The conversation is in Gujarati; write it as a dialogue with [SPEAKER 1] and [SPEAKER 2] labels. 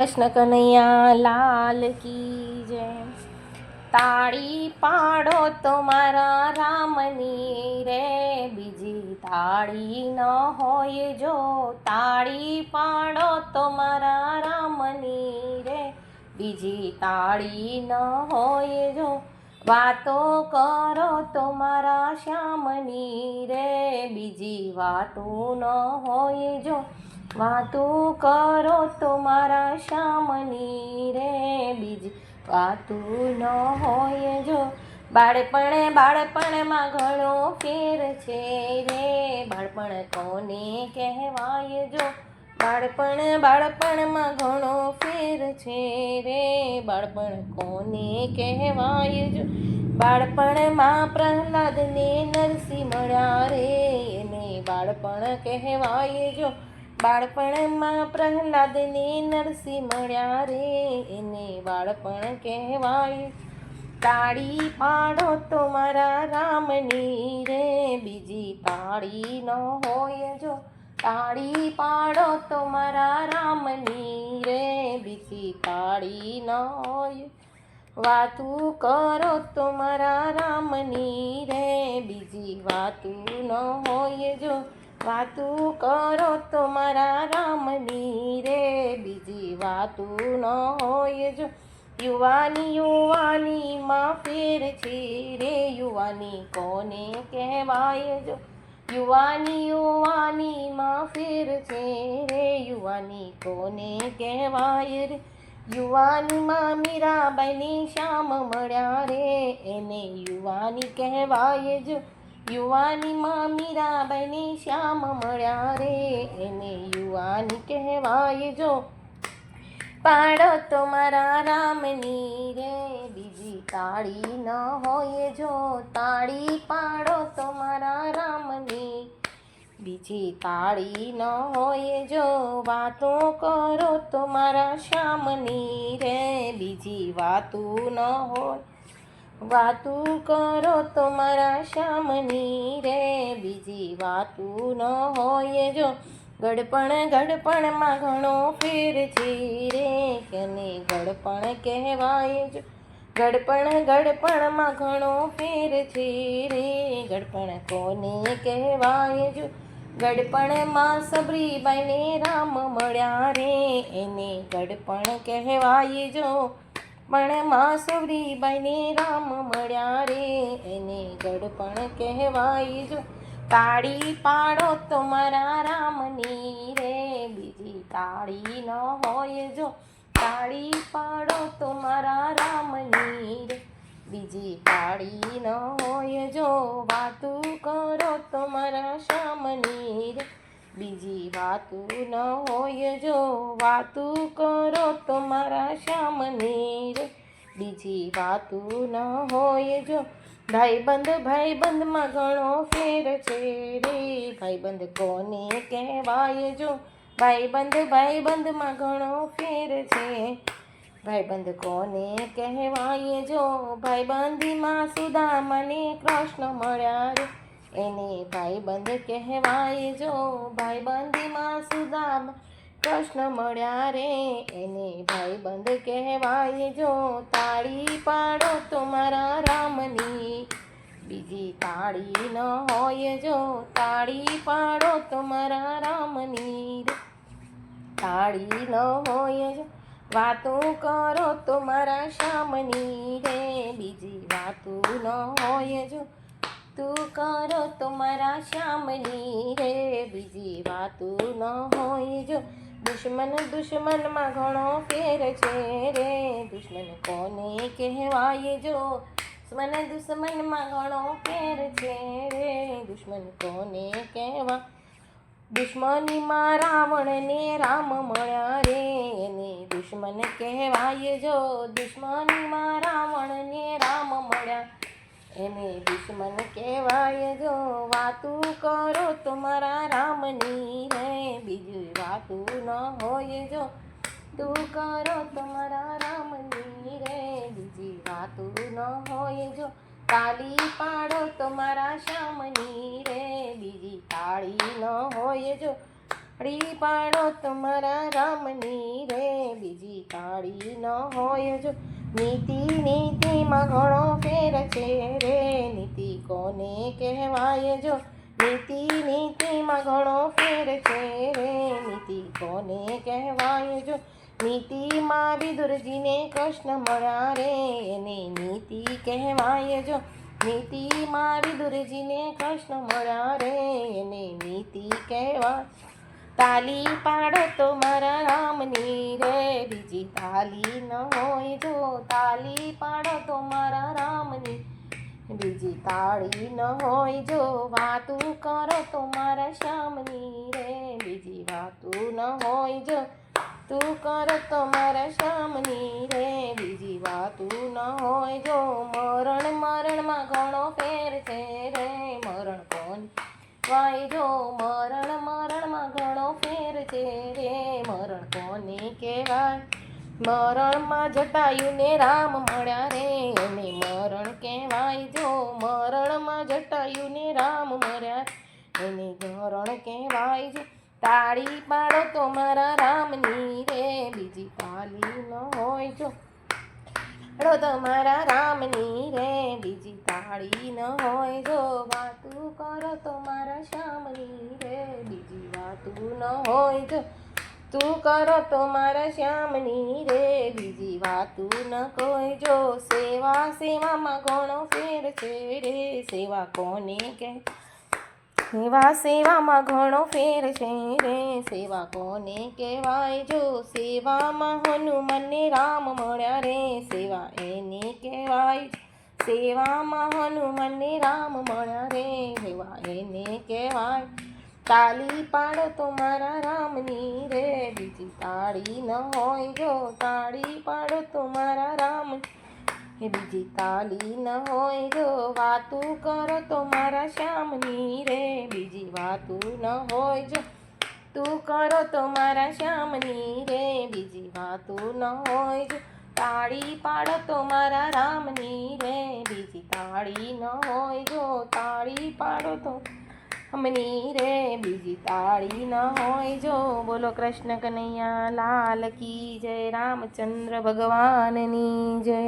[SPEAKER 1] કૃષ્ણ કનૈયા લાલ કી જય. તાળી પાડો તો મારા રામની રે. બીજી તાળી ન હોય જો. તાળી પાડો તો મારા રામની રે. બીજી તાળી ન હોય જો. વાતો કરો તો મારા શ્યામની રે. બીજી વાતો ન હોય જો. વાતું કરો તો મારા શ્યામની રે બીજી. વાતું ન હોય જો બાળપણે બાળપણમાં ઘણો ફેર છે રે. બાળપણ કોને કહેવાય જો બાળપણ બાળપણમાં ઘણો ફેર છે રે. બાળપણ કોને કહેવાય જો બાળપણમાં પ્રહલાદને નરસિંહ મળ્યા રે. એને બાળપણ કહેવાય જો બાળપણમાં પ્રહલાદને નરસિંહ મળ્યા રે, એને બાળપણ કહેવાય. તાળી પાડો તો મારા રામની રે, બીજી તાળી ન હોય જો. તાળી પાડો તો મારા રામની રે, બીજી તાળી ન હોય. વાતું કરો તો મારા રામની રે, બીજી વાતું ન હોય જો. વાતું કરો તો મારા રામની રે બીજી વાતું ન હોય જો. યુવાની યુવાનીમાં ફેર છે રે. યુવાની કોને કહેવાય જો? યુવાની યુવાનીમાં ફેર છે રે. યુવાની કોને કહેવાય રે? યુવાનીમાં મીરાબાઈની શ્યામ મળ્યા રે. એને યુવાની કહેવાય જો. યુવાનીમાં મીરાબાઈની શ્યામ મળ્યા રે. એને યુવાની કહેવાય જો. પાડો તો મારા રામની રે. બીજી તાળી ન હોય જો. તાળી પાડો તો મારા રામની. બીજી તાળી ન હોય જો. વાતો કરો તો મારા શ્યામની રે. બીજી વાતું ન હોય વાતું કરો તો મારા શ્યામની રે. બીજી વાતું ન હોય જો. ગડપણ ગડપણમાં ઘણો ફેર છે રે. કેને ગડપણ કહેવાય જો. ગડપણ ગડપણમાં ઘણો ફેર છે રે. ગડપણ કોને કહેવાય જો. ગડપણમાં સબરીબાઈને રામ મળ્યા રે. એને ગડપણ કહેવાય જો. પણ માં સબરીબાઈને રામ મળ્યા રે. એને ગડપણ કહેવાય જો તાળી પાડો તો મારા રામની રે. બીજી તાળી ન હોય જો તાળી પાડો તો મારા રામની રે. બીજી તાળી ન હોય જો, વાતું કરો તો મારા શ્યામની રે. બીજી વાતું ન હોય જો વાતું કરો તો મારા શ્યામની રે. બીજી વાતું ન હોય જો ભાઈબંધ ભાઈબંધમાં ઘણો ફેર છે રે. ભાઈબંધ કોને કહેવાય જો ભાઈબંધ ભાઈબંધમાં ઘણો ફેર છે. ભાઈબંધ કોને કહેવાય જો ભાઈબંધીમાં સુદામાને કૃષ્ણ મળ્યા રે. એને ભાઈબંધ કહેવાય, જો ભાઈબંધીમાં સુદામ કૃષ્ણ મળ્યા રે. એને ભાઈબંધ કહેવાય, જો તાળી પાડો તમારા રામની બીજી તાળી ન હોય. જો તાળી પાડો તમારા રામની તાળી ન હોય. જો વાતો કરો તો મારા શ્યામની રે. બીજી વાતો ન હોય. જો તું કરો તમારા શ્યામની રે. બીજી વાતું ન હોય જો. દુશ્મન દુશ્મનમાં ઘણો ફેર છે રે. દુશ્મન કોને કહેવાય જો? દુશ્મન દુશ્મનમાં ઘણો ફેર છે રે. દુશ્મન કોને કહેવા? દુશ્મનીમાં રાવણને રામ મળ્યા રે. એને દુશ્મન કહેવાય જો. દુશ્મનીમાં રાવણને રામ મળ્યા. એને દુશ્મન કહેવાય, જો વાતું કરો તમારા રામની રે બીજી વાતું ન હોય, જો તું કરો તમારા રામની રે બીજી વાતું ન હોય, જો તાળી પાડો તમારા મારા શ્યામની રે બીજી તાળી ન હોય, જો તાળી પાડો તમારા રામની રે બીજી તાળી ન હોય, જો નીતિ નીતિમાં ઘણો ફેર છે રે નીતિ કોને કહેવાય જો? નીતિ નીતિમાં ઘણો ફેર છે રે નીતિ કોને કહેવાય જો? નીતિમાં વિદુરજીને કૃષ્ણ મળ્યા રે એને નીતિ કહેવાય જો? નીતિમાં વિદુરજીને કૃષ્ણ મળ્યા રે એને નીતિ કહેવાય. તાલી પાડો તો મારા રામની રે. બીજી તાલી ન હોય જો તાલી પાડો તો મારા રામની. બીજી તાળી ન હોય જો વાતું કરો તો મારા શ્યામની રે. બીજી વાતું ન હોય જો તું કર તો મારા શ્યામની રે. બીજી વાતું ન હોય જો મરણ મરણમાં ઘણો ફેર છે રે. મરણ કોણ વાય જો મરણ મરણમાં ઘણો ફેર છે રે. મરણ કોને કહેવાય? મરણમાં જટાયુને રામ મળ્યા રે. એને મરણ કહેવાય જો મરણમાં જટાયુને રામ મળ્યા. એને મરણ કહેવાય જો. તાળી પાડો તો મારા રામની રે. બીજી તાલી ન હોય જો. પાડો તો મારા રામની રે. બીજી તાળી ન હોય જો. વાતું કરો તો મારા શ્યામની રે. બીજી વાતું ન હોય જો. તું કરો તો મારા શ્યામની રે. બીજી વાતું ન કોઈ જો સેવા સેવામાં ઘણો ફેર છે રે સેવા કોને કે સેવા સેવામાં ઘણો ફેર છે રે સેવા કોને કહેવાય? જો સેવામાં હનુમાનને રામ મળ્યા રે. સેવા એને કહેવાય? સેવામાં હનુમાનને રામ મળ્યા રે. સેવા એને કહેવાય? તાલી પાડો તો મારા રામની રે. તાળી ન હોય જો તાળી પાડો તો મારા રામ. એ બીજી તાળી ન હોય જો વાતું કરો તો મારા શ્યામની રે. બીજી વાતું ન હોય જો તું કરો તો મારા શ્યામની રે. બીજી વાતું ન હોય જો તાળી પાડો તો મારા રામની રે. બીજી તાળી ન હોય જો તાળી પાડો તો અમની રે બીજી તાળી ન હોય જો બોલો કૃષ્ણ કનૈયા લાલ કી જય રામચંદ્ર ભગવાનની જય